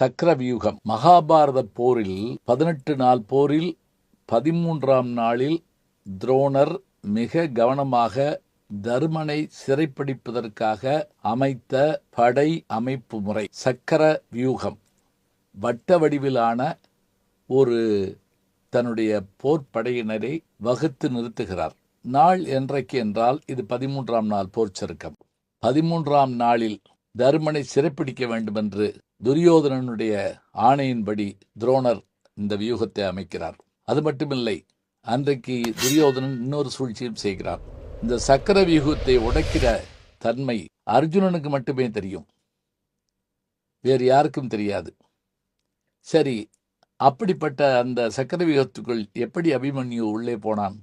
சக்கரவியூகம். மகாபாரத போரில் பதினெட்டு நாள் போரில் பதிமூன்றாம் நாளில் துரோணர் மிக கவனமாக தருமனை சிறைப்பிடிப்பதற்காக அமைத்த படை அமைப்பு முறை சக்கர வியூகம் வட்ட வடிவிலான ஒரு தன்னுடைய போர்ப்படையினரை வகுத்து நிறுத்துகிறார். நாள் என்றைக்கு என்றால் இது பதிமூன்றாம் நாள் போர் சருக்கம். பதிமூன்றாம் நாளில் தருமனை சிறைப்பிடிக்க வேண்டும் என்று துரியோதனனுடைய ஆணையின்படி துரோணர் இந்த வியூகத்தை அமைக்கிறார். அது மட்டுமில்லை அன்றைக்கு துரியோதனன் இன்னொரு சூழ்ச்சியும் செய்கிறார் இந்த சக்கர வியூகத்தை உடைக்கிற தன்மை அர்ஜுனனுக்கு மட்டுமே தெரியும். வேறு யாருக்கும் தெரியாது. சரி அப்படிப்பட்ட அந்த சக்கர வியூகத்துக்குள் எப்படி அபிமன்யு உள்ளே போனான்?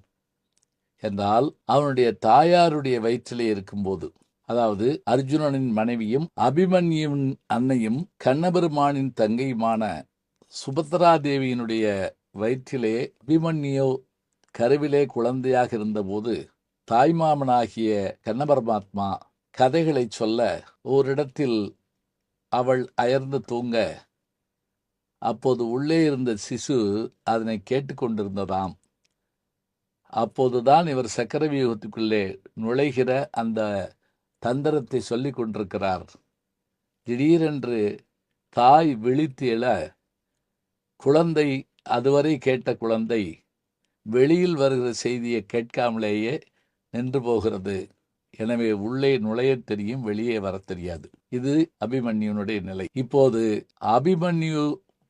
என்றால் அவனுடைய தாயாருடைய வயிற்றிலே இருக்கும்போது அதாவது அர்ஜுனனின் மனைவியும் அபிமன்யுவின் அன்னையும் கண்ணபெருமானின் தங்கையுமான சுபத்ரா தேவியினுடைய வயிற்றிலே அபிமன்யு கருவிலே குழந்தையாக இருந்தபோது தாய்மாமனாகிய கண்ணபரமாத்மா கதைகளை சொல்ல ஓரிடத்தில் அவள் அயர்ந்து தூங்க அப்போது உள்ளே இருந்த சிசு அதனை கேட்டுக்கொண்டிருந்ததாம். அப்போதுதான் இவர் சக்கரவியூகத்துக்குள்ளே நுழைகிற அந்த தந்திரத்தை சொல்லிக் கொண்டிருக்கிறார். திடீரென்று தாய் விழித்து எழ குழந்தை அதுவரை கேட்ட குழந்தை வெளியில் வருகிற செய்தியை கேட்காமலேயே நின்று போகிறது. எனவே உள்ளே நுழைய தெரியும் வெளியே வர தெரியாது. இது அபிமன்யுனுடைய நிலை. இப்போது அபிமன்யு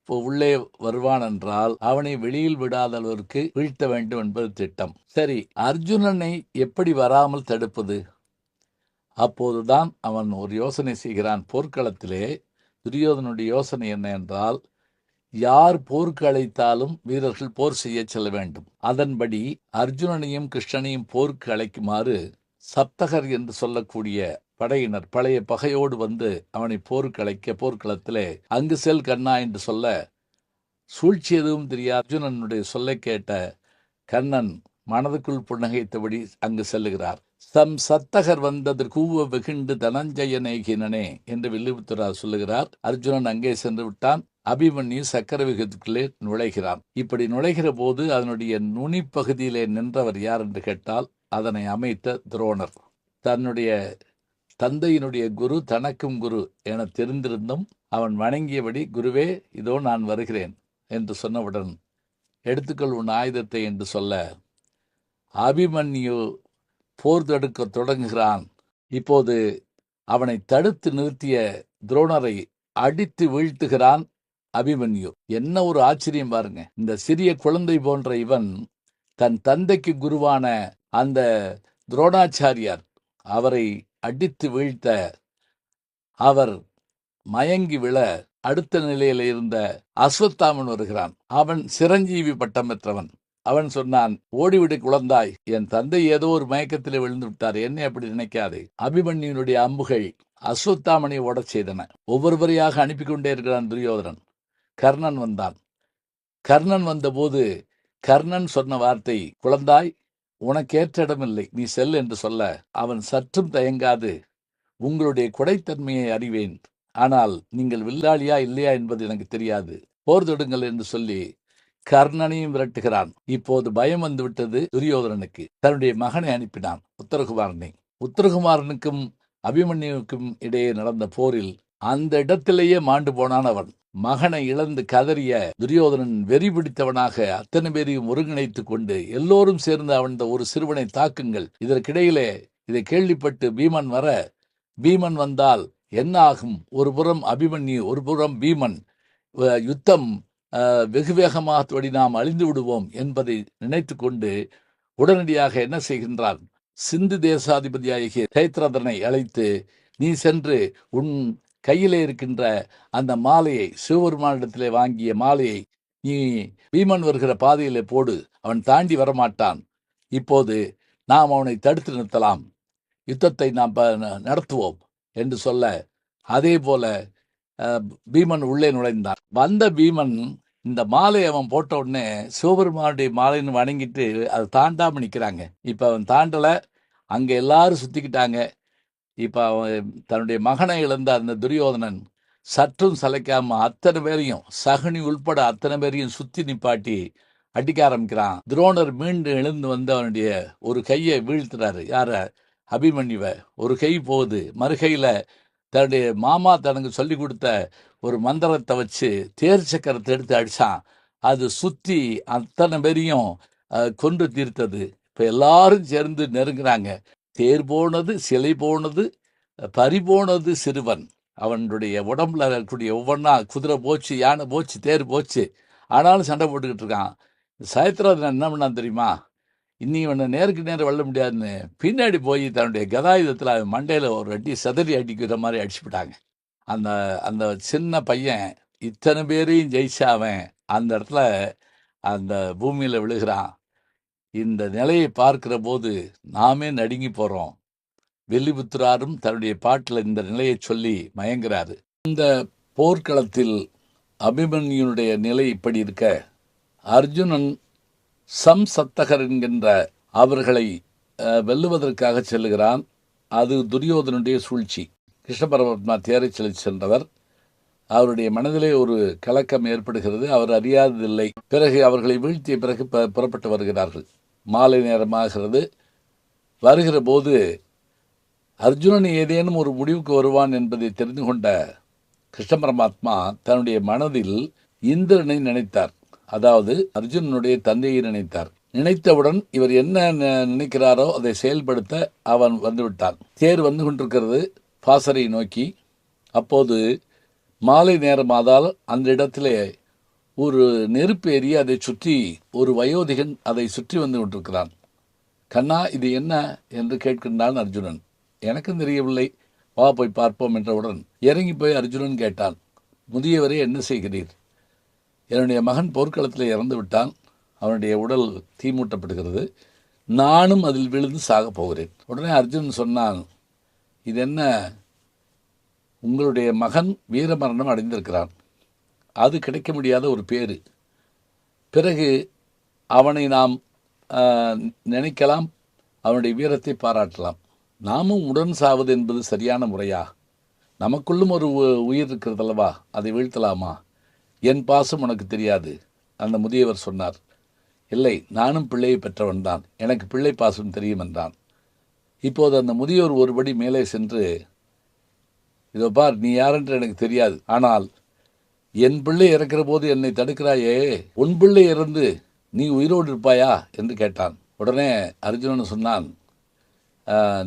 உள்ளே வருவான் என்றால் அவனை வெளியில் விடாத அளவிற்கு வீழ்த்த வேண்டும் என்பது திட்டம். சரி அர்ஜுனனை எப்படி வராமல் தடுப்பது? அப்போதுதான் அவன் ஒரு யோசனை செய்கிறான். போர்க்களத்திலே துரியோதனுடைய யோசனை என்ன என்றால் யார் போருக்கு அழைத்தாலும் வீரர்கள் போர் செய்ய செல்ல வேண்டும். அதன்படி அர்ஜுனனையும் கிருஷ்ணனையும் போருக்கு அழைக்குமாறு சப்தகர் என்று சொல்லக்கூடிய படையினர் பழைய பகையோடு வந்து அவனை போருக்கு அழைக்க போர்க்களத்திலே அங்கு செல் கண்ணா என்று சொல்ல சூழ்ச்சி எதுவும் தெரியாது. அர்ஜுனனுடைய சொல்லை கேட்ட கண்ணன் மனதுக்குள் புன்னகைத்தபடி அங்கு செல்லுகிறார். சம் சத்தகர் வந்தது கூவ வெகுண்டு தனஞ்சயனேகினனே என்று வில்லுபுத்தரார் சொல்லுகிறார். அர்ஜுனன் அங்கே சென்று விட்டான். அபிமன்யு சக்கரவிகத்துக்குள்ளே நுழைகிறான். இப்படி நுழைகிற போது அதனுடைய நுனிப்பகுதியிலே நின்றவர் யார் என்று கேட்டால் அதனை அமைத்த துரோணர். தன்னுடைய தந்தையினுடைய குரு தனக்கும் குரு என தெரிந்திருந்தும் அவன் வணங்கியபடி குருவே இதோ நான் வருகிறேன் என்று சொன்னவுடன் எடுத்துக்கொள் உன் ஆயுதத்தை என்று சொல்ல அபிமன்யு போர் தடுக்க தொடங்குகிறான். இப்போது அவனை தடுத்து நிறுத்திய துரோணரை அடித்து வீழ்த்துகிறான் அபிமன்யு. என்ன ஒரு ஆச்சரியம் பாருங்க. இந்த சிறிய குழந்தை போன்ற இவன் தன் தந்தைக்கு குருவான அந்த துரோணாச்சாரியார் அவரை அடித்து வீழ்த்த அவர் மயங்கி விழ அடுத்த நிலையில இருந்த அஸ்வத்தாமன் வருகிறான். அவன் சிரஞ்சீவி பட்டம் பெற்றவன். அவன் சொன்னான் ஓடிவிடு குழந்தாய். என் தந்தை ஏதோ ஒரு மயக்கத்தில் விழுந்து விட்டார் என்னை அப்படி நினைக்காதே. அபிமன்யுனுடைய அம்புகள் அஸ்வத்தாமனை ஓடச் செய்தன. ஒவ்வொருவரையாக அனுப்பி கொண்டே இருக்கிறான் துரியோதனன். கர்ணன் வந்தான். கர்ணன் வந்தபோது கர்ணன் சொன்ன வார்த்தை குழந்தாய் உனக்கேற்ற இடமில்லை. நீ செல் என்று சொல்ல. அவன் சற்றும் தயங்காது. உங்களுடைய கொடைத்தன்மையை அறிவேன். ஆனால் நீங்கள் வில்லாளியா இல்லையா என்பது எனக்கு தெரியாது. போர் தொடுங்கள் என்று சொல்லி கர்ணனையும் விரட்டுகிறான். இப்போது பயம் வந்து விட்டது துரியோதனனுக்கு. தன்னுடைய மகனை அனுப்பினான் உத்தரகுமாரனை. உத்தரகுமாரனுக்கும் அபிமன்யுக்கும் இடையே நடந்த போரில் அந்த இடத்திலேயே மாண்டு போனான் அவன். மகனை இழந்து கதறிய துரியோதனன் வெறி பிடித்தவனாக அத்தனை பேரையும் ஒருங்கிணைத்துக் கொண்டு எல்லோரும் சேர்ந்து அவன் ஒரு சிறுவனை தாக்குங்கள். இதற்கிடையிலே இதை கேள்விப்பட்டு பீமன் வர பீமன் வந்தால் என்ன ஆகும் ஒரு புறம் அபிமன்யு ஒரு புறம் பீமன். யுத்தம் வெகு வேகமாக நாம் அழிந்து விடுவோம் என்பதை நினைத்து கொண்டு உடனடியாக என்ன செய்கின்றான்? சிந்து தேசாதிபதியாகிய தைத்ரதனை அழைத்து நீ சென்று உன் கையிலே இருக்கின்ற அந்த மாலையை சிவபெருமானிடத்திலே வாங்கிய மாலையை நீ பீமன் வருகிற பாதையிலே போடு. அவன் தாண்டி வரமாட்டான். இப்போது நாம் அவனை தடுத்து நிறுத்தலாம். யுத்தத்தை நாம் நடத்துவோம் என்று சொல்ல அதே போல பீமன் உள்ளே நுழைந்தான் வந்த பீமன் இந்த மாலை அவன் போட்ட உடனே சிவபெருமானுடைய மாலைன்னு வணங்கிட்டு அதை தாண்டாம நிக்கிறாங்க. இப்ப அவன் தாண்டல. அங்க எல்லாரும் சுத்திக்கிட்டாங்க. இப்ப அவன் தன்னுடைய மகனை இழந்த அந்த துரியோதனன் சற்றும் சலைக்காம அத்தனை பேரையும் சகுனி உள்பட அத்தனை பேரையும் சுத்தி நிப்பாட்டி அடிக்க ஆரம்பிக்கிறான். துரோணர் மீண்டும் எழுந்து வந்து அவனுடைய ஒரு கையை வீழ்த்துறாரு. யார? அபிமன்யுவ. ஒரு கை போகுது. மறுகையில தன்னுடைய மாமா தனக்கு சொல்லி கொடுத்த ஒரு மந்திரத்தை வச்சு தேர் சக்கரத்தை எடுத்து அடிச்சான். அது சுற்றி அத்தனை பேரையும் கொண்டு கொன்று தீர்த்தது. இப்போ எல்லாரும் சேர்ந்து நெருங்குறாங்க. தேர் போனது சிலை போனது பறி போனது சிறுவன். அவனுடைய உடம்புல இருக்கக்கூடிய ஒவ்வொன்றா குதிரை போச்சு யானை போச்சு தேர் போச்சு. ஆனாலும் சண்டை போட்டுக்கிட்டு இருக்கான். சயத்ராஜன் என்ன பண்ணான் தெரியுமா? இன்னி இவனை நேருக்கு நேரம் வெல்ல முடியாதுன்னு பின்னாடி போய் தன்னுடைய கதாயுதத்தில் அவன் மண்டையில் ஒரு அடி சதறி அடிக்கிற மாதிரி அடிச்சுவிட்டாங்க அந்த அந்த சின்ன பையன் இத்தனை பேரையும் ஜெயிச்சாவன் அந்த இடத்துல அந்த பூமியில் விழுகிறான். இந்த நிலையை பார்க்கிற போது நாமே நடுங்கி போகிறோம் வெள்ளிபுத்திராரும் தன்னுடைய பாட்டில் இந்த நிலையை சொல்லி மயங்குறாரு. இந்த போர்க்களத்தில் அபிமன்யுனுடைய நிலை இப்படி இருக்க. அர்ஜுனன் சம்சத்தகர் என்கின்ற அவர்களை வெல்லுவதற்காக செல்லுகிறான். அது துரியோதனுடைய சூழ்ச்சி. கிருஷ்ண பரமாத்மா தேரை செலுத்தி சென்றவர். அவருடைய மனதிலே ஒரு கலக்கம் ஏற்படுகிறது. அவர் அறியாததில்லை. பிறகு அவர்களை வீழ்த்திய பிறகு புறப்பட்டு வருகிறார்கள். மாலை நேரமாகிறது. வருகிற போது அர்ஜுனன் ஏதேனும் ஒரு முடிவுக்கு வருவான் என்பதை தெரிந்து கொண்ட கிருஷ்ண பரமாத்மா தன்னுடைய மனதில் இந்திரனை நினைத்தார். அதாவது அர்ஜுனனுடைய தந்தையை நினைத்தார். நினைத்தவுடன் இவர் என்ன நினைக்கிறாரோ அதை செயல்படுத்த அவன் வந்துவிட்டான். தேர் வந்து கொண்டிருக்கிறது பாசரை நோக்கி. அப்போது மாலை நேரமாதால் அந்த இடத்திலே ஒரு நெருப்பு எரிய அதை சுற்றி ஒரு வயோதிகன் அதை சுற்றி வந்து கொண்டிருக்கிறான். கண்ணா இது என்ன? என்று கேட்கின்றான் அர்ஜுனன். எனக்கும் தெரியவில்லை. வா போய் பார்ப்போம் என்றவுடன் இறங்கி போய் அர்ஜுனன் கேட்டான். முதியவரே என்ன செய்கிறீர்? என்னுடைய மகன் போர்க்களத்தில் இறந்து விட்டான் அவனுடைய உடல் தீமூட்டப்படுகிறது. நானும் அதில் விழுந்து சாகப் போகிறேன். உடனே அர்ஜுன் சொன்னான் இது என்ன உங்களுடைய மகன் வீரமரணம் அடைந்திருக்கிறான். அது கிடைக்க முடியாத ஒரு பேர் பிறகு அவனை நாம் நினைக்கலாம் அவனுடைய வீரத்தை பாராட்டலாம். நாமும் உடன் சாவது என்பது சரியான முறையா? நமக்குள்ளும் ஒரு உ- உயிர் இருக்கிறதல்லவா? அதை வீழ்த்தலாமா? என் பாசம் உனக்கு தெரியாது அந்த முதியவர் சொன்னார். இல்லை நானும் பிள்ளையை பெற்றவன் தான் எனக்கு பிள்ளை பாசம் தெரியும் என்றான். இப்போது அந்த முதியோர் ஒருபடி மேலே சென்று இதோ பார் நீ யாரென்று எனக்கு தெரியாது ஆனால் என் பிள்ளை இறக்கிற போது என்னை தடுக்கிறாயே உன் பிள்ளை இறந்து நீ உயிரோடு இருப்பாயா? என்று கேட்டான். உடனே அர்ஜுனன் சொன்னான்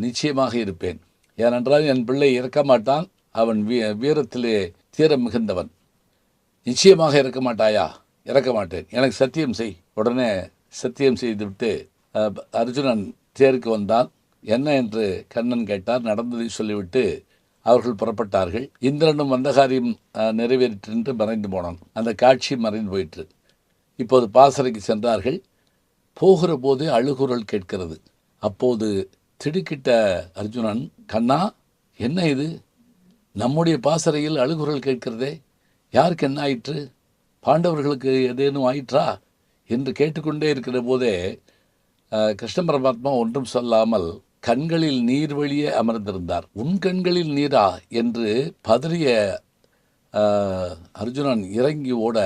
நிச்சயமாக இருப்பேன். ஏனென்றால் என் பிள்ளை இறக்க மாட்டான் அவன் வீ வீரத்திலே தீர மிகுந்தவன். நிச்சயமாக இறக்க மாட்டாயா? இறக்க மாட்டேன். எனக்கு சத்தியம் செய். உடனே சத்தியம் செய்துவிட்டு அர்ஜுனன் தேருக்கு வந்தான். என்ன என்று கண்ணன் கேட்டார். நடந்ததை சொல்லிவிட்டு அவர்கள் புறப்பட்டார்கள். இந்திரனும் வந்த காரியம் என்று மறைந்து போனான். அந்த காட்சி மறைந்து போயிற்று. இப்போது பாசறைக்கு சென்றார்கள். போகிற போது அழுகுரல் கேட்கிறது. அப்போது திடுக்கிட்ட அர்ஜுனன் கண்ணா என்ன இது? நம்முடைய பாசறையில் அழுகுரல் கேட்கிறதே. யாருக்கு என்ன ஆயிற்று? பாண்டவர்களுக்கு ஏதேனும் ஆயிற்றா? என்று கேட்டுக்கொண்டே இருக்கிற போதே கிருஷ்ண பரமாத்மா ஒன்றும் சொல்லாமல் கண்களில் நீர் வழியே அமர்ந்திருந்தார். உன் கண்களில் நீரா? என்று பதறிய அர்ஜுனன் இறங்கி ஓட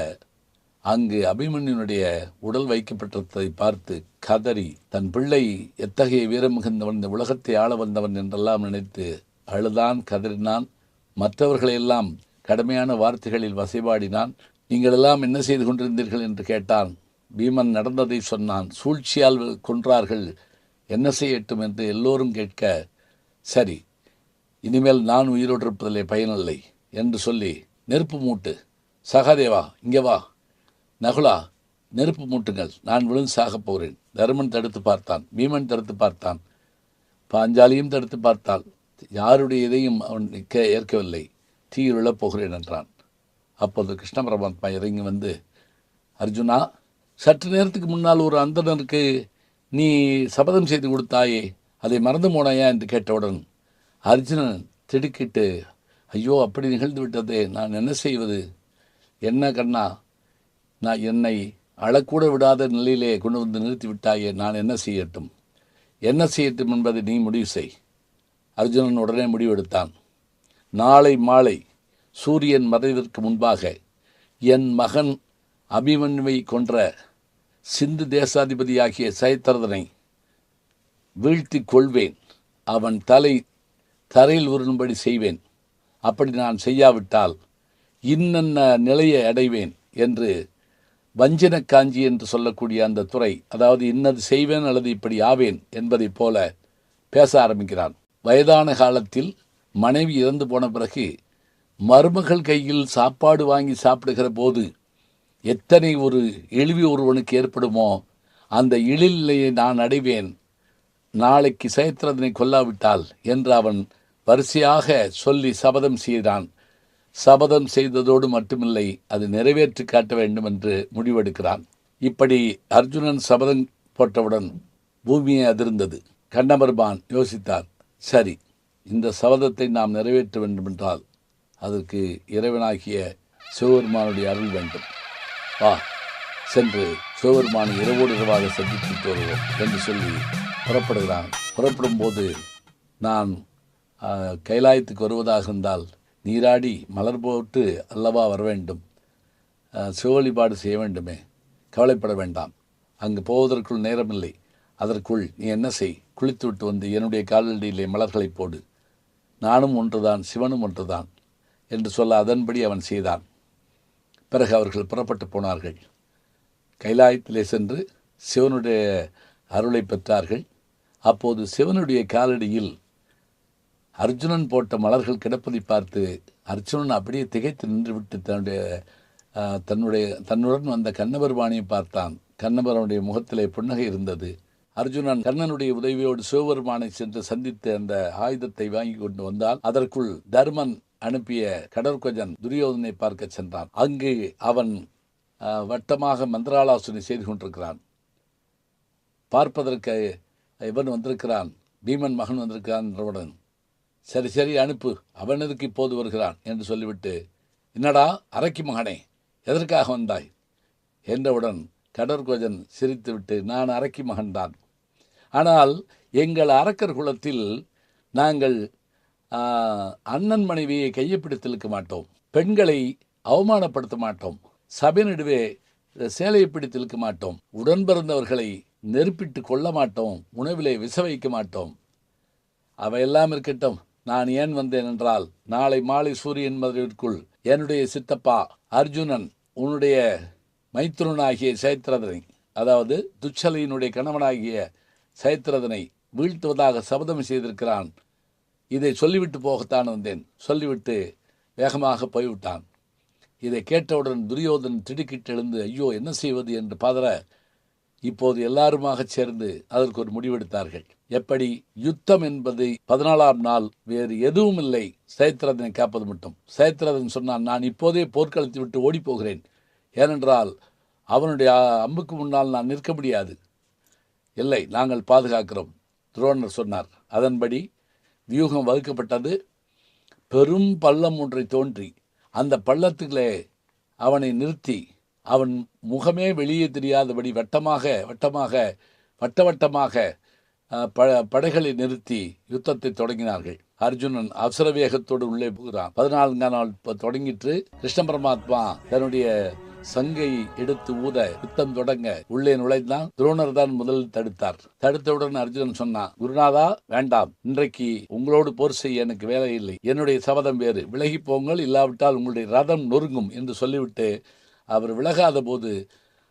அங்கு அபிமன்யுனுடைய உடல் வைக்கப்பட்டதை பார்த்து கதறி தன் பிள்ளை எத்தகைய வீரம் மிகுந்தவன் இந்த உலகத்தை ஆள வந்தவன் என்றெல்லாம் நினைத்து அழுதான் கதறினான். மற்றவர்களையெல்லாம் கடுமையான வார்த்தைகளில் வசைபாடினான். நீங்கள் எல்லாம் என்ன செய்து கொண்டிருந்தீர்கள்? என்று கேட்டான். பீமன் நடந்ததை சொன்னான். சூழ்ச்சியால் கொன்றார்கள். என்ன செய்யட்டும்? என்று எல்லோரும் கேட்க சரி இனிமேல் நான் உயிரோடு இருப்பதிலே பயனில்லை என்று சொல்லி நெருப்பு மூட்டு. சகாதேவா இங்கே வா. நகுலா நெருப்பு மூட்டுங்கள். நான் விழுந்து சாகப் போகிறேன் தருமன் தடுத்து பார்த்தான். பீமன் தடுத்து பார்த்தான். பாஞ்சாலியும் தடுத்து பார்த்தாள். யாருடைய இதையும் அவன் நிற்க ஏற்கவில்லை. தீயில் போகிறேன் என்றான். அப்போது கிருஷ்ண பரமாத்மா இறங்கி வந்து அர்ஜுனா சற்று நேரத்துக்கு முன்னால் ஒரு அந்தணருக்கு நீ சபதம் செய்து கொடுத்தாயே அதை மறந்து போனாயா? என்று கேட்டவுடன் அர்ஜுனன் திடுக்கிட்டு ஐயோ அப்படி நிகழ்ந்து விட்டதே நான் என்ன செய்வது? என்ன கண்ணா நான் என்னை அழக்கூட விடாத நிலையிலே கொண்டு வந்து நிறுத்தி விட்டாயே நான் என்ன செய்யட்டும்? என்ன செய்யட்டும் என்பதை நீ முடிவு செய். அர்ஜுனன் உடனே முடிவெடுத்தான். நாளை மாலை சூரியன் மறைவதற்கு முன்பாக என் மகன் அபிமன்யுவை கொன்ற சிந்து தேசாதிபதியாகிய சயத்திரதனை வீழ்த்தி கொள்வேன். அவன் தலை தரையில் உருளும்படி செய்வேன். அப்படி நான் செய்யாவிட்டால் இன்னென்ன நிலையை அடைவேன் என்று வஞ்சன காஞ்சி என்று சொல்லக்கூடிய அந்த துறை அதாவது இன்னது செய்வேன் அல்லது இப்படி ஆவேன் என்பதைப் போல பேச ஆரம்பிக்கிறான். வயதான காலத்தில் மனைவி இறந்து போன பிறகு மருமகள் கையில் சாப்பாடு வாங்கி சாப்பிடுகிற போது எத்தனை ஒரு இழிவு ஒருவனுக்கு ஏற்படுமோ அந்த இழிநிலையை நான் அடைவேன். நாளைக்கு சயத்திரதனை கொல்லாவிட்டால் என்று அவன் வரிசையாக சொல்லி சபதம் செய்தான். சபதம் செய்ததோடு மட்டுமில்லை அது நிறைவேற்றி காட்ட வேண்டும் என்று முடிவெடுக்கிறான். இப்படி அர்ஜுனன் சபதம் போட்டவுடன் பூமியை அதிர்ந்தது. கண்ணபெருமான் யோசித்தார் சரி இந்த சபதத்தை நாம் நிறைவேற்ற வேண்டுமென்றால் அதற்கு இறைவனாகிய சிவபெருமானுடைய அருள் வேண்டும். வா சென்று சிவபெருமானை இரவோடு இரவாக சந்தித்து வருவோம் என்று சொல்லி புறப்படுகிறான். புறப்படும் போது நான் கைலாயத்துக்கு வருவதாக இருந்தால் நீராடி மலர் போட்டு அல்லவா வர வேண்டும்? சிவழிபாடு சிவ வழிபாடு செய்ய வேண்டுமே? கவலைப்பட வேண்டாம். அங்கு போவதற்குள் நேரமில்லை. அதற்குள் நீ என்ன செய்? குளித்துவிட்டு வந்து என்னுடைய காலடியிலே மலர்களை போடு. நானும் ஒன்றுதான் சிவனும் ஒன்றுதான் என்று சொல்ல அதன்படி அவன் செய்தான். பிறகு அவர்கள் புறப்பட்டு போனார்கள். கைலாயத்திலே சென்று சிவனுடைய அருளை பெற்றார்கள். அப்போது சிவனுடைய காலடியில் அர்ஜுனன் போட்ட மலர்கள் கிடப்பதை பார்த்து அர்ஜுனன் அப்படியே திகைத்து நின்றுவிட்டு தன்னுடைய தன்னுடைய தன்னுடன் வந்த கண்ணபெருமானை பார்த்தான். கண்ணபெருமானுடைய முகத்திலே புன்னகை இருந்தது. அர்ஜுனன் கண்ணனுடைய உதவியோடு சிவபெருமானை சென்று சந்தித்து அந்த ஆயுதத்தை வாங்கி கொண்டு வந்தால் அதற்குள் தர்மன் அனுப்பிய கடற்கொஜன் துரியோதனை பார்க்க சென்றான். அங்கு அவன் வட்டமாக மந்திராலாசனை செய்து கொண்டிருக்கிறான். பார்ப்பதற்கு இவன் வந்திருக்கிறான் பீமன் மகன் வந்திருக்கிறான் என்றவுடன் சரி சரி அனுப்பு அவன் எதுக்கு இப்போது வருகிறான்? என்று சொல்லிவிட்டு என்னடா அரக்கி மகனே எதற்காக வந்தாய்? என்றவுடன் கடற்கோஜன் சிரித்துவிட்டு நான் அரக்கி மகன்தான். ஆனால் எங்கள் அரக்கர் குலத்தில் நாங்கள் அண்ணன் மனைவியை கையப்பிடித்திருக்க மாட்டோம். பெண்களை அவமானப்படுத்த மாட்டோம். சபை நடுவே சேலையை பிடித்திருக்க மாட்டோம். உடன் பிறந்தவர்களை நெருப்பிட்டு கொள்ள மாட்டோம். உணவிலே விச வைக்க மாட்டோம். அவையெல்லாம் இருக்கட்டும். நான் ஏன் வந்தேன் என்றால் நாளை மாலை சூரியன் மதுரைக்குள் என்னுடைய சித்தப்பா அர்ஜுனன் உன்னுடைய மைத்துனனாகிய சைத்திரதனை அதாவது துச்சலையினுடைய கணவனாகிய சைத்திரதனை வீழ்த்துவதாக சபதம் செய்திருக்கிறான். இதை சொல்லிவிட்டு போகத்தான் வந்தேன். சொல்லிவிட்டு வேகமாக போய்விட்டான். இதை கேட்டவுடன் துரியோதன் திடுக்கிட்டு எழுந்து ஐயோ என்ன செய்வது? என்று பதற இப்போது எல்லாருமாக சேர்ந்து அதற்கு ஒரு முடிவெடுத்தார்கள். எப்படி? யுத்தம் என்பது பதினாலாம் நாள் வேறு எதுவும் இல்லை. சைத்திரதனை காப்பது மட்டும். சைத்திரதன் சொன்னான் நான் இப்போதே போர்க்களத்தை விட்டு ஓடிப் போகிறேன் ஏனென்றால் அவனுடைய அம்புக்கு முன்னால் நான் நிற்க முடியாது. இல்லை நாங்கள் பாதுகாக்கிறோம் துரோணர் சொன்னார். அதன்படி வியூகம் வகுக்கப்பட்டது. பெரும் பள்ளம் ஒன்றை தோன்றி அந்த பள்ளத்துக்களே அவனை நிறுத்தி அவன் முகமே வெளியே தெரியாதபடி வட்டமாக வட்டமாக வட்ட வட்டமாக ப படைகளை நிறுத்தி யுத்தத்தை தொடங்கினார்கள். அர்ஜுனன் அவசர வேகத்தோடு உள்ளே போகிறான் பதினான்காம் நாள் இப்போ தொடங்கிட்டு கிருஷ்ண பரமாத்மா தன்னுடைய சங்கை எடுத்து ஊத யுத்தம் தொடங்க உள்ளே நுழைந்தான். துரோணர் தான் முதலில் தடுத்தார். தடுத்தவுடன் அர்ஜுனன் சொன்னான் குருநாதா வேண்டாம். இன்றைக்கு உங்களோடு போர் செய்ய எனக்கு வேலை இல்லை. என்னுடைய சபதம் வேறு. விலகி போங்கள். இல்லாவிட்டால் உங்களுடைய ரதம் நொறுங்கும் என்று சொல்லிவிட்டு அவர் விலகாத போது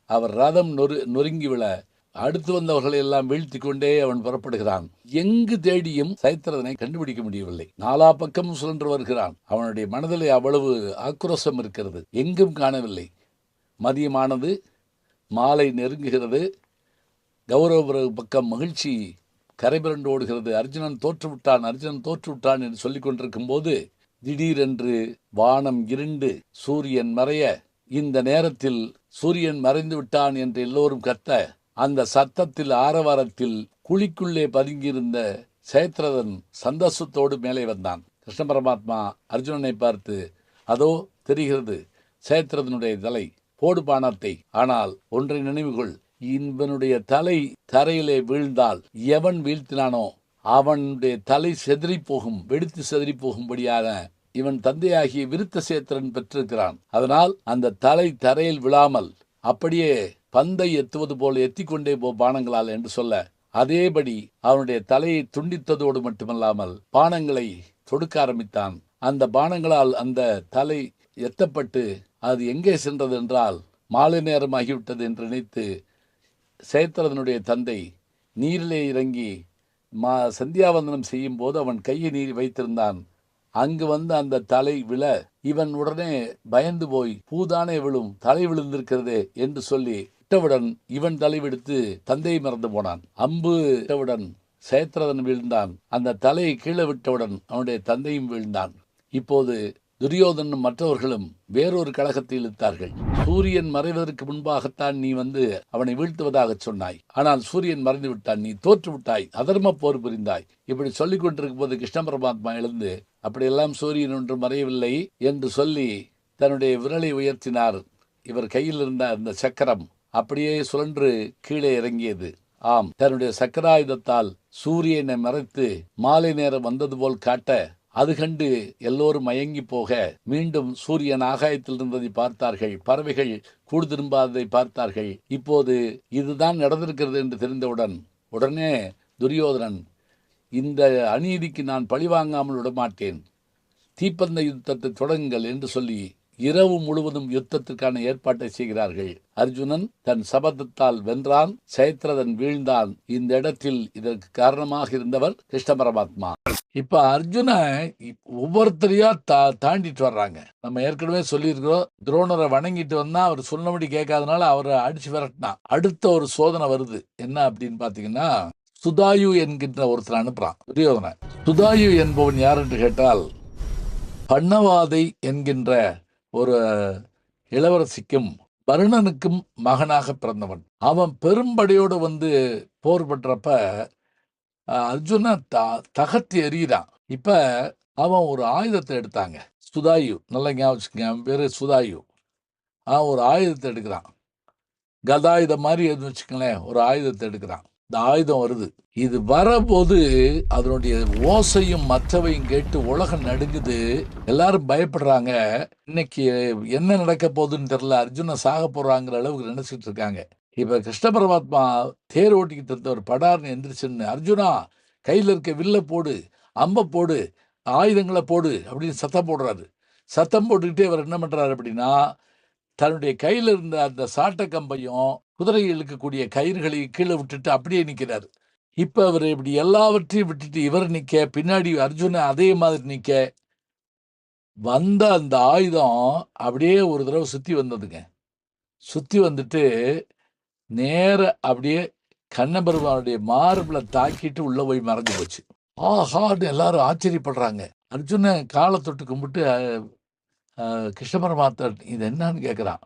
அவர் ரதம் நொறு நொறுங்கி விழ அடுத்து வந்தவர்களை எல்லாம் வீழ்த்தி கொண்டே அவன் புறப்படுகிறான். எங்கு தேடியும் சைத்திரதனை கண்டுபிடிக்க முடியவில்லை. நாலா பக்கமும் சுழன்று வருகிறான். அவனுடைய மனதிலே அவ்வளவு ஆக்ரோஷம் இருக்கிறது. எங்கும் காணவில்லை. மதியமானது. மாலை நெருங்குகிறது. கௌரவபுர பக்கம் மகிழ்ச்சி கரைபிரண்டு ஓடுகிறது அர்ஜுனன் தோற்றுவிட்டான் அர்ஜுனன் தோற்றுவிட்டான் என்று சொல்லிக் கொண்டிருக்கும் போது திடீரென்று வானம் இருண்டு சூரியன் மறைய இந்த நேரத்தில் சூரியன் மறைந்து விட்டான் என்று எல்லோரும் கத்த அந்த சத்தத்தில் ஆரவாரத்தில் குழிக்குள்ளே பதுங்கியிருந்த சேத்ரதன் சந்தோஷத்தோடு மேலே வந்தான். கிருஷ்ண பரமாத்மா அர்ஜுனனை பார்த்து அதோ தெரிகிறது சேத்ரதனுடைய தலை போடு பானத்தை ஆனால் ஒன்றை நினைவுகொள் இவனுடைய தலை தரையிலே வீழ்ந்தால் எவன் வீழ்த்தினானோ அவனுடைய தலை செதறி போகும் வெடித்து செதறி போகும்படியான இவன் தந்தையாகிய விருத்த சேத்திரன் பெற்றிருக்கிறான். அதனால் அந்த தலை தரையில் விழாமல் அப்படியே பந்தை எத்துவது போல் எத்திக்கொண்டே போ பானங்களால் என்று சொல்ல அதேபடி அவனுடைய தலையை துண்டித்ததோடு மட்டுமல்லாமல் பானங்களை தொடுக்க ஆரம்பித்தான். அந்த பானங்களால் அந்த தலை எத்தப்பட்டு அது எங்கே சென்றது என்றால் மாலை நேரமாகிவிட்டது என்று நினைத்து சேத்திரதனுடைய தந்தை நீரிலே இறங்கி மா சந்தியாவந்தனம் செய்யும் போது அவன் கையை நீர் வைத்திருந்தான். அங்கு வந்து அந்த தலை விழ இவன் உடனே பயந்து போய் பூதானே விழும் தலை விழுந்திருக்கிறதே என்று சொல்லி விட்டவுடன் இவன் தலை விடுத்து தந்தையை மறந்து போனான். அம்பு இட்டவுடன் சேத்திரதன் வீழ்ந்தான். அந்த தலையை கீழே விட்டவுடன் அவனுடைய தந்தையும் வீழ்ந்தான். இப்போது துரியோதனும் மற்றவர்களும் வேறொரு கழகத்தை இழுத்தார்கள். சூரியன் மறைவதற்கு முன்பாகத்தான் நீ வந்து அவனை வீழ்த்துவதாக சொன்னாய். ஆனால் சூரியன் மறைந்து விட்டான் நீ தோற்று விட்டாய் அதர்ம போர் புரிந்தாய். இப்படி சொல்லிக் கொண்டிருக்கும் போது கிருஷ்ண பரமாத்மா எழுந்து அப்படியெல்லாம் சூரியன் ஒன்று மறையவில்லை என்று சொல்லி தன்னுடைய விரலை உயர்த்தினார். இவர் கையில் இருந்த அந்த சக்கரம் அப்படியே சுழன்று கீழே இறங்கியது. ஆம் தன்னுடைய சக்கராயுதத்தால் சூரியனை மறைத்து மாலை நேரம் வந்தது போல் காட்ட அது கண்டு எல்லோரும் மயங்கி போக மீண்டும் சூரியன் ஆகாயத்தில் இருந்ததை பார்த்தார்கள் பறவைகள் கூடு திரும்பாததை பார்த்தார்கள். இப்போது இதுதான் நடந்திருக்கிறது என்று தெரிந்தவுடன் உடனே துரியோதனன் இந்த அநீதிக்கு நான் பழிவாங்காமல் விடமாட்டேன் தீப்பந்த யுத்தத்தை தொடங்குங்கள் என்று சொல்லி இரவு முழுவதும் யுத்தத்திற்கான ஏற்பாட்டை செய்கிறார்கள். அர்ஜுனன் தன் சபதத்தால் வென்றான். சைத்ரதன் வீழ்ந்தான். இந்த இடத்தில் இதற்கு காரணமாக இருந்தவர் கிருஷ்ண பரமாத்மா. இப்ப அர்ஜுன ஒவ்வொருத்தரையா தா தாண்டிட்டு வர்றாங்க. நம்ம ஏற்கனவே சொல்லியிருக்கிறோம். துரோணரை வணங்கிட்டு வந்தா அவர் சொன்னபடி கேட்காதனால அவரை அடிச்சு விரட்டினான் அடுத்த ஒரு சோதனை வருது. என்ன அப்படின்னு பாத்தீங்கன்னா சுதாயு என்கின்ற ஒருத்தர் அனுப்புறான். துரியோதன சுதாயு என்பவன் யார் என்று கேட்டால் பண்ணவாதை என்கின்ற ஒரு இளவரசிக்கும் வருணனுக்கும் மகனாக பிறந்தவன். அவன் பெரும்படையோடு வந்து போர் பண்றப்ப அர்ஜுனா த தகர்த்தி எறிகிறான். இப்ப அவன் ஒரு ஆயுதத்தை எடுத்தாங்க. சுதாயு நல்லா ஞாபகம் அவன் பேரு சுதாயு. அவன் ஒரு ஆயுதத்தை எடுக்கிறான். கதாயுதம் மாதிரி எதுவும் வச்சுக்கங்களேன் ஒரு ஆயுதத்தை எடுக்கிறான். இந்த ஆயுதம் வருது. இது வரபோது அதனுடைய ஓசையும் மற்றவையும் கேட்டு உலகம் நடுங்குது. எல்லாரும் பயப்படுறாங்க. இன்னைக்கு என்ன நடக்க போகுதுன்னு தெரியல. அர்ஜுனன் சாக போறாங்கிற அளவுக்கு நினைச்சிட்டு இருக்காங்க. இப்ப கிருஷ்ண பரமாத்மா தேர் ஓட்டிக்கிட்டு இருந்த ஒரு படார்னு எந்திரிச்சுன்னு அர்ஜுனா கையில் இருக்க வில்ல போடு அம்ப போடு ஆயுதங்களை போடு அப்படின்னு சத்தம் போடுறாரு. சத்தம் போட்டுக்கிட்டே அவர் என்ன பண்ணுறாரு அப்படின்னா தன்னுடைய கையில் இருந்த அந்த சாட்டை கம்பையும் குதிரை இழுக்கக்கூடிய கயிறுகளை கீழே விட்டுட்டு அப்படியே நிற்கிறாரு இப்போ அவர் இப்படி எல்லாவற்றையும் விட்டுட்டு இவர் நிற்க பின்னாடி அர்ஜுன அதே மாதிரி நிற்க வந்த அந்த ஆயுதம் அப்படியே ஒரு தடவை சுற்றி வந்ததுங்க. சுற்றி வந்துட்டு நேர அப்படியே கண்ணபெருமானுடைய மார்பில் தாக்கிட்டு உள்ளே போய் மறைஞ்சு போச்சு. ஆஹான்னு எல்லாரும் ஆச்சரியப்படுறாங்க. அர்ஜுன காலை தொட்டு கும்பிட்டு கிருஷ்ண பரமாத்தர் இது என்னன்னு கேட்குறான்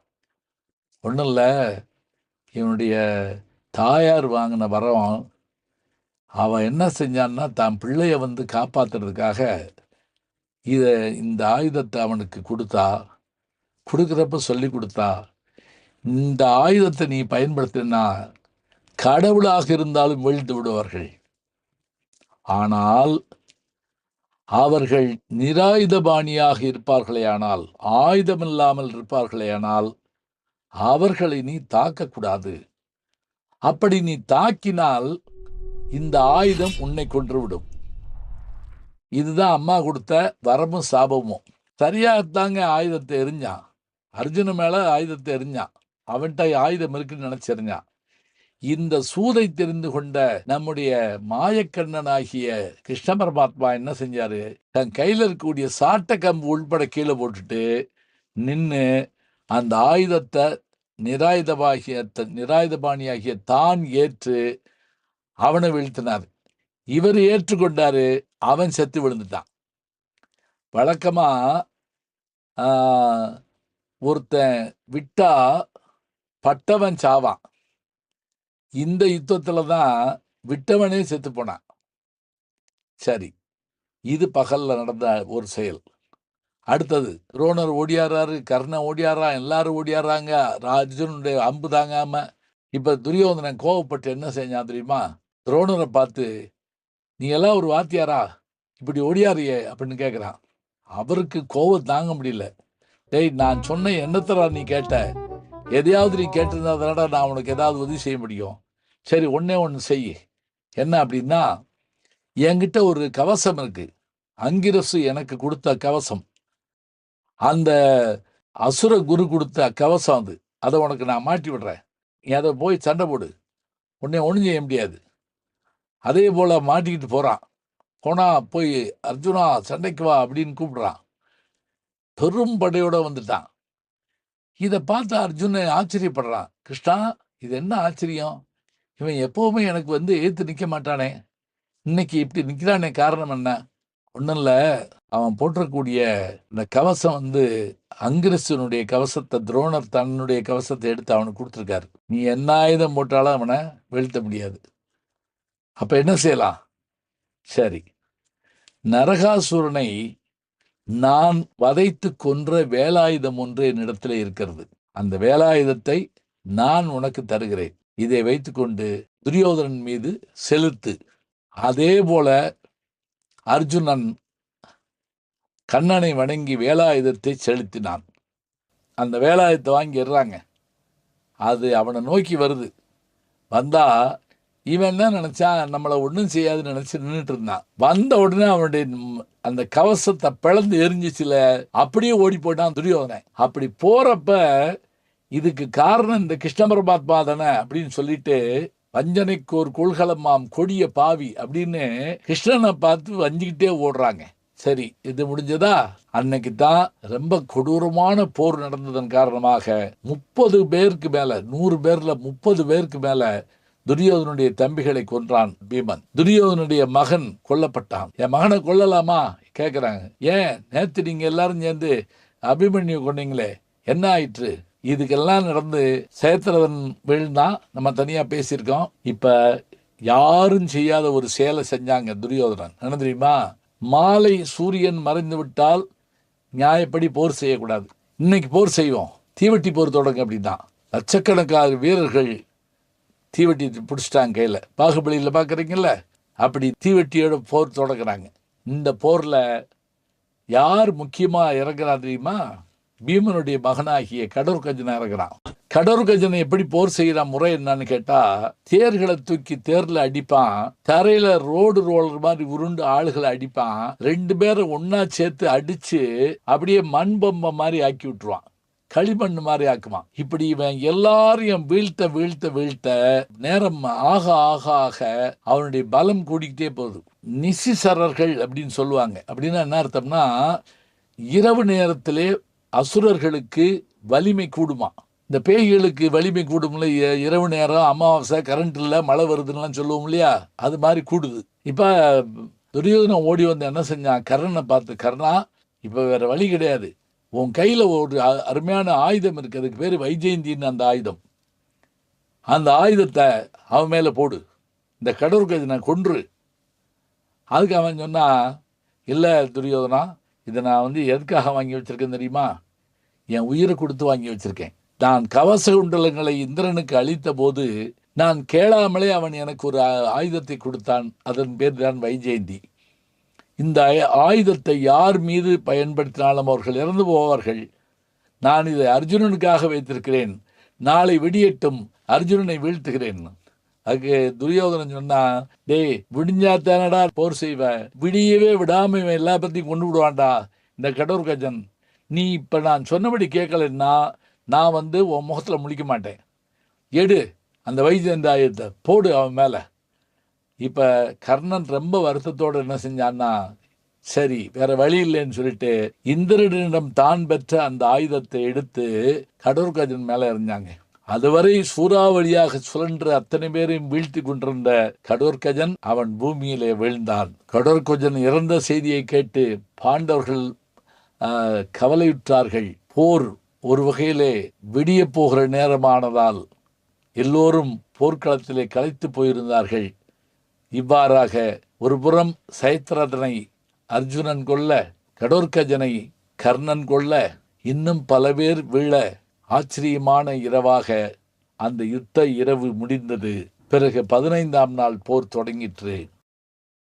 ஒன்றும் இல்லை. இவனுடைய தாயார் வாங்கின வரம். அவன் என்ன செஞ்சான்னா தான் பிள்ளைய வந்து காப்பாற்றுறதுக்காக இதை இந்த ஆயுதத்தை அவனுக்கு கொடுத்தா கொடுக்குறப்ப சொல்லி கொடுத்தா இந்த ஆயுதத்தை நீ பயன்படுத்தினா கடவுளாக இருந்தாலும் வீழ்த்து விடுவார்கள். ஆனால் அவர்கள் நிராயுதபாணியாக இருப்பார்களேயானால் ஆயுதமில்லாமல் இருப்பார்களேயானால் அவர்களை நீ தாக்கக்கூடாது. அப்படி நீ தாக்கினால் இந்த ஆயுதம் உன்னை கொன்றுவிடும். இதுதான் அம்மா கொடுத்த வரமும் சாபமும். சரியாகத்தாங்க ஆயுதத்தை எரிஞ்சான் அர்ஜுன மேல ஆயுதத்தை எரிஞ்சான் அவன்கிட்ட ஆயுதம் இருக்குன்னு நினைச்செறிஞ்சான் இந்த சூதை தெரிந்து கொண்ட நம்முடைய மாயக்கண்ணனாகிய கிருஷ்ண பரமாத்மா என்ன செஞ்சாரு? தன் கையில் இருக்கக்கூடிய சாட்டை கம்பு உள்பட கீழே போட்டுட்டு நின்று அந்த ஆயுதத்தை நிராயுதமாகிய த- நிராயுதபாணியாகிய தான் ஏற்று அவனை வீழ்த்தினார். இவர் ஏற்றுக்கொண்டாரு அவன் செத்து விழுந்துட்டான். வழக்கமா ஒருத்தன் விட்டா பட்டவன் சாவான். இந்த யுத்தத்தில் தான் விட்டவனே செத்து போனான். சரி இது பகலில் நடந்த ஒரு செயல். அடுத்தது துரோணர் ஓடியாராரு கர்ணன் ஓடியாரா எல்லாரும் ஓடியாராங்க ராஜனுடைய அம்பு தாங்காம. இப்போ துரியோதனன் கோவப்பட்டு என்ன செஞ்சான் தெரியுமா? துரோணரை பார்த்து நீ எல்லாம் ஒரு வாத்தியாரா? இப்படி ஓடியாரியே அப்படின்னு கேட்குறான் அவருக்கு கோவம் தாங்க முடியல. டேய் நான் சொன்ன என்னத்தரா நீ கேட்ட? எதையாவது நீ கேட்டிருந்தா தானடா நான் உனக்கு ஏதாவது உதவி செய்ய முடியும்? சரி ஒன்னே ஒன்று செய். என்ன அப்படின்னா என்கிட்ட ஒரு கவசம் இருக்கு. அங்கிரசு எனக்கு கொடுத்த கவசம். அந்த அசுர குரு கொடுத்த கவசம் அது. அதை உனக்கு நான் மாட்டி விடுறேன். நீ அதை போய் சண்டை போடு. உன்னை ஒன்றும் செய்ய முடியாது. அதே போல் மாட்டிக்கிட்டு போகிறான் போனா போய் அர்ஜுனா சண்டைக்கு வா அப்படின்னு கூப்பிடுறான். பெரும் படையோட வந்துட்டான். இதை பார்த்து அர்ஜுனன் ஆச்சரியப்படுறான். கிருஷ்ணா இது என்ன ஆச்சரியம்? இவன் எப்போவுமே எனக்கு வந்து ஏத்து நிற்க மாட்டானே. இன்னைக்கு இப்படி நிற்கிறானே காரணம் என்ன? ஒன்றும் இல்லை. அவன் போட்டக்கூடிய இந்த கவசம் வந்து அங்கிரசனுடைய கவசத்தை துரோணர் தன்னுடைய கவசத்தை எடுத்து அவனுக்கு கொடுத்துருக்காரு. நீ என்ன ஆயுதம் போட்டாலும் அவனை வீழ்த்த முடியாது. அப்போ என்ன செய்யலாம்? சரி. நரகாசுரனை நான் வதைத்து கொன்ற வேலாயுதம் ஒன்று என்னிடத்தில் இருக்கிறது. அந்த வேலாயுதத்தை நான் உனக்கு தருகிறேன். இதை வைத்துக்கொண்டு துரியோதனன் மீது செலுத்து. அதே போல அர்ஜுனன் கண்ணனை வணங்கி வேலாயுதத்தை செலுத்தினான். அந்த வேலாயுதத்தை வாங்கிடுறாங்க. அது அவனை நோக்கி வருது. வந்தா இவன் என்ன நினச்சா நம்மளை ஒன்றும் செய்யாதுன்னு நினச்சி நின்றுட்டு இருந்தான். வந்த உடனே அவனுடைய அந்த கவசத்தை பிளந்து எரிஞ்சிச்சுல அப்படியே ஓடி போயிட்டான் துரியோதனன். அப்படி போறப்ப இதுக்கு காரணம் இந்த கிருஷ்ண பரமாத்மா தானே அப்படின்னு சொல்லிட்டு வஞ்சனைக்கோர் கொள்கலம்மாம் கொடிய பாவி அப்படின்னு கிருஷ்ணனை பார்த்து வஞ்சிக்கிட்டே ஓடுறாங்க. சரி இது முடிஞ்சதா? அன்னைக்கு தான் ரொம்ப கொடூரமான போர் நடந்ததன் காரணமாக முப்பது பேருக்கு மேல நூறு பேர்ல முப்பது பேருக்கு மேல துரியோதனுடைய தம்பிகளை கொன்றான் பீமன். துரியோதனுடைய மகன் கொல்லப்பட்டான். என் மகனை கொல்லலாமா? கேக்குறாங்க. ஏன்? நேத்து நீங்க எல்லாரும் சேர்ந்து அபிமன்யு கொண்டீங்களே. என்ன ஆயிற்று? இதுக்கெல்லாம் நடந்து சேத்திரவன் வீழ்ந்தான் நம்ம தனியாக பேசியிருக்கோம். இப்போ யாரும் செய்யாத ஒரு செயலை செஞ்சாங்க துரியோதனன். என்ன தெரியுமா? மாலை சூரியன் மறைந்து விட்டால் நியாயப்படி போர் செய்யக்கூடாது. இன்னைக்கு போர் செய்வோம். தீவெட்டி போர் தொடங்க அப்படிதான் லட்சக்கணக்கான வீரர்கள் தீவெட்டி பிடிச்சிட்டாங்க கையில். பாகுபலியில் பார்க்குறீங்கல்ல அப்படி தீவெட்டியோட போர் தொடங்குறாங்க. இந்த போரில் யார் முக்கியமாக இறங்குறா தெரியுமா? பீமனுடைய மகனாகிய கடூர் கஜனை இருக்கிறான். கடூர் கஜனை எப்படி போர் செய்யற முறை என்னன்னு கேட்டா தேர்களை தூக்கி தேர்ல அடிப்பான் தரையில ரோடு ரோலர் மாதிரி உருண்டு ஆளுகளை அடிப்பான் ரெண்டு பேரை ஒன்னா சேர்த்து அடிச்சு அப்படியே மண் பொம்மை மாதிரி ஆக்கி விட்டுருவான். களிமண் மாதிரி ஆக்குவான். இப்படி இவன் எல்லாரையும் வீழ்த்த வீழ்த்த வீழ்த்த நேரம் ஆக ஆக ஆக அவனுடைய பலம் கூடிக்கிட்டே போகுது. நிசிசரர்கள் அப்படின்னு சொல்லுவாங்க. அப்படின்னா என்ன அர்த்தம்னா இரவு நேரத்திலே அசுரர்களுக்கு வலிமை கூடுமா? இந்த பேய்களுக்கு வலிமை கூடும்ல இ- இரவு நேரம் அமாவாசை கரண்ட் இல்லை மழை வருதுன்னெலாம் சொல்லுவோம் இல்லையா? அது மாதிரி கூடுது. இப்போ துரியோதனம் ஓடி வந்து என்ன செஞ்சான் கர்ணனை பார்த்து கர்ணா இப்போ வேற வழி கிடையாது. உன் கையில் ஒரு அ- அருமையான ஆயுதம் இருக்கு. அதுக்கு பேர் வைஜெயந்தின்னு அந்த ஆயுதம். அந்த ஆயுதத்தை அவன் மேலே போடு. இந்த கடவுளுக்கு நான் கொன்று. அதுக்கு அவன் சொன்னா இல்லை துரியோதனா இதை நான் வந்து எதுக்காக வாங்கி வச்சிருக்கேன் தெரியுமா? என் உயிரை கொடுத்து வாங்கி வச்சிருக்கேன். நான் கவச குண்டலங்களை இந்திரனுக்கு அளித்த போது நான் கேளாமலே அவன் எனக்கு ஒரு ஆயுதத்தை கொடுத்தான். அதன் பேர் தான் வைஜெயந்தி. இந்த ஆயுதத்தை யார் மீது பயன்படுத்தினாலும் அவர்கள் இறந்து போவார்கள். நான் இதை அர்ஜுனனுக்காக வைத்திருக்கிறேன். நாளை விடியட்டும் அர்ஜுனனை வீழ்த்துகிறேன். அதுக்கு துரியோதனன் சொன்னா டேய் விடிஞ்சா தானடா போர் செய்வேன் விடியவே விடாம இவன் எல்லா பத்தியும் கொண்டு விடுவான்டா இந்த கடவுர் கஜன் நீ இப்ப நான் சொன்னபடி கேட்கலன்னா நான் வந்து உன் முகத்துல முழிக்க மாட்டேன். எடு அந்த வைத்தியந்தாயத்தை போடு அவன் மேல. இப்ப கர்ணன் ரொம்ப வருத்தத்தோடு என்ன செஞ்சான்னா சரி வேற வழி இல்லைன்னு சொல்லிட்டு இந்திரனிடம் தான் பெற்ற அந்த ஆயுதத்தை எடுத்து கடூர்கஜன் மேல எறிஞ்சாங்க. அதுவரை சூறாவளியாக சுழன்று அத்தனை பேரையும் வீழ்த்தி கொண்டிருந்த கடோர்கஜன் அவன் பூமியிலே வீழ்ந்தான். கடோர்கஜன் இறந்த செய்தியை கேட்டு பாண்டவர்கள் கவலையுற்றார்கள். போர் ஒரு வகையிலே விடிய போகிற நேரமானதால் எல்லோரும் போர்க்களத்திலே கலைத்து போயிருந்தார்கள். இவ்வாறாக ஒருபுறம் சைத்ரதனை அர்ஜுனன் கொல்ல கடோர்கஜனை கர்ணன் கொல்ல இன்னும் பல பேர் வீழ ஆச்சரியமான இரவாக அந்த யுத்த இரவு முடிந்தது. பிறகு பதினைந்தாம் நாள் போர் தொடங்கிற்று.